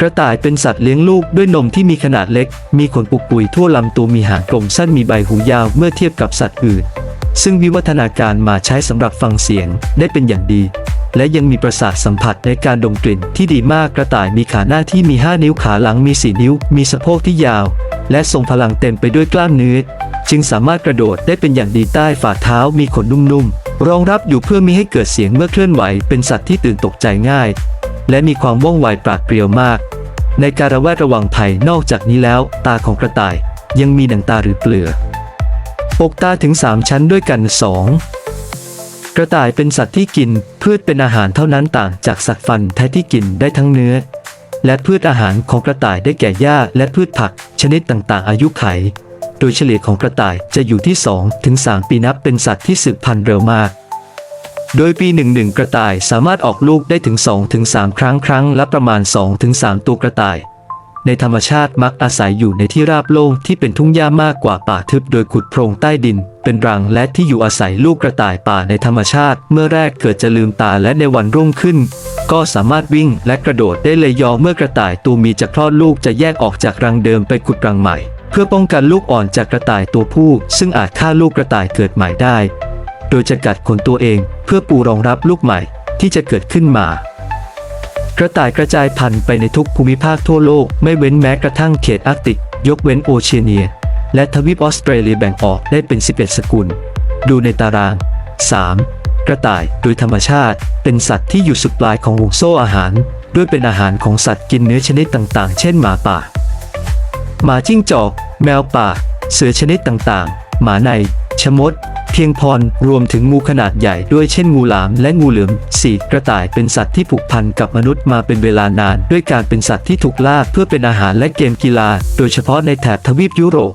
กระต่ายเป็นสัตว์เลี้ยงลูกด้วยนมที่มีขนาดเล็ก มีขนปุกปุยทั่วลำตัวมีหางกลมสั้นมีใบหูยาวเมื่อเทียบกับสัตว์อื่น ซึ่งวิวัฒนาการมาใช้สำหรับฟังเสียงได้เป็นอย่างดี และยังมีประสาทสัมผัสในการดมกลิ่นที่ดีมากกระต่ายมีขาหน้าที่มี 5 นิ้วขาหลังมี 4 นิ้ว มีสะโพกที่ยาว และทรงพลังเต็มไปด้วยกล้ามเนื้อจึงสามารถกระโดดได้เป็นอย่างดีใต้ฝ่าเท้ามีขนนุ่มๆรองรับอยู่เพื่อมีให้เกิดเสียงเมื่อเคลื่อนไหวเป็นสัตว์ที่ตื่นตกใจง่าย และมีความว่องไวปราดเปรียวมาก ในการระแวดระวังภัยนอกจากนี้แล้ว ตาของกระต่ายยังมีหนังตาหรือเปลือกปกตาถึง 3 ชั้นด้วยกัน 2 กระต่ายเป็นสัตว์ที่กินพืชเป็นอาหารเท่านั้นต่างจากสัตว์ฟันแท้ที่กินได้ทั้งเนื้อ และพืชอาหารของกระต่ายได้แก่หญ้าและพืชผักชนิดต่างๆ อายุไข โดยเฉลี่ยของกระต่ายจะอยู่ที่2ถึง3ปีนับเป็นสัตว์ที่สืบพันธุ์เร็วมาก โดยปีหนึ่งหนึ่งกระต่ายสามารถออกลูกได้ถึง 2-3 ครั้งครั้งละประมาณ 2-3 ตัวกระต่าย ในธรรมชาติมักอาศัยอยู่ในที่ราบโล่งที่เป็นทุ่งหญ้ามากกว่าป่าทึบโดยขุดโพรงใต้ดิน เป็นรังและที่อยู่อาศัยลูกกระต่ายป่าในธรรมชาติ เมื่อแรกเกิดจะลืมตาและในวันรุ่งขึ้น ก็สามารถวิ่งและกระโดดได้เลยยอเมื่อกระต่ายตัวมีจะคลอดลูกจะแยกออกจากรังเดิมไปขุดรังใหม่ เพื่อป้องกันลูกอ่อนจากกระต่ายตัวผู้ ซึ่งอาจฆ่าลูกกระต่ายเกิดใหม่ได้ ดยจะกัดขนตัวเองเพื่อปูรองรับลูกใหม่ที่จะเกิดขึ้นมา กระต่ายกระจายพันธุ์ไปในทุกภูมิภาคทั่วโลกไม่เว้นแม้กระทั่งเขตอาร์กติก ยกเว้นโอเชียเนีย และทวีปออสเตรเลียแบ่งออกได้เป็น 11 สกุล ดูในตาราง 3. กระต่ายโดยธรรมชาติเป็นสัตว์ที่อยู่สุดปลายของวงโซ่อาหาร ด้วยเป็นอาหารของสัตว์กินเนื้อชนิดต่างๆ เช่นหมาป่า หมาจิ้งจอก แมวป่า เสือชนิดต่างๆ หมาในชะมด เพียงพรรวมถึงงูขนาดใหญ่ด้วยเช่นงูหลามและงูเหลือมสี่กระต่ายเป็นสัตว์ที่ผูกพันกับมนุษย์มาเป็นเวลานาน ด้วยการเป็นสัตว์ที่ถูกล่าเพื่อเป็นอาหารและเกมกีฬา โดยเฉพาะในแถบทวีปยุโรป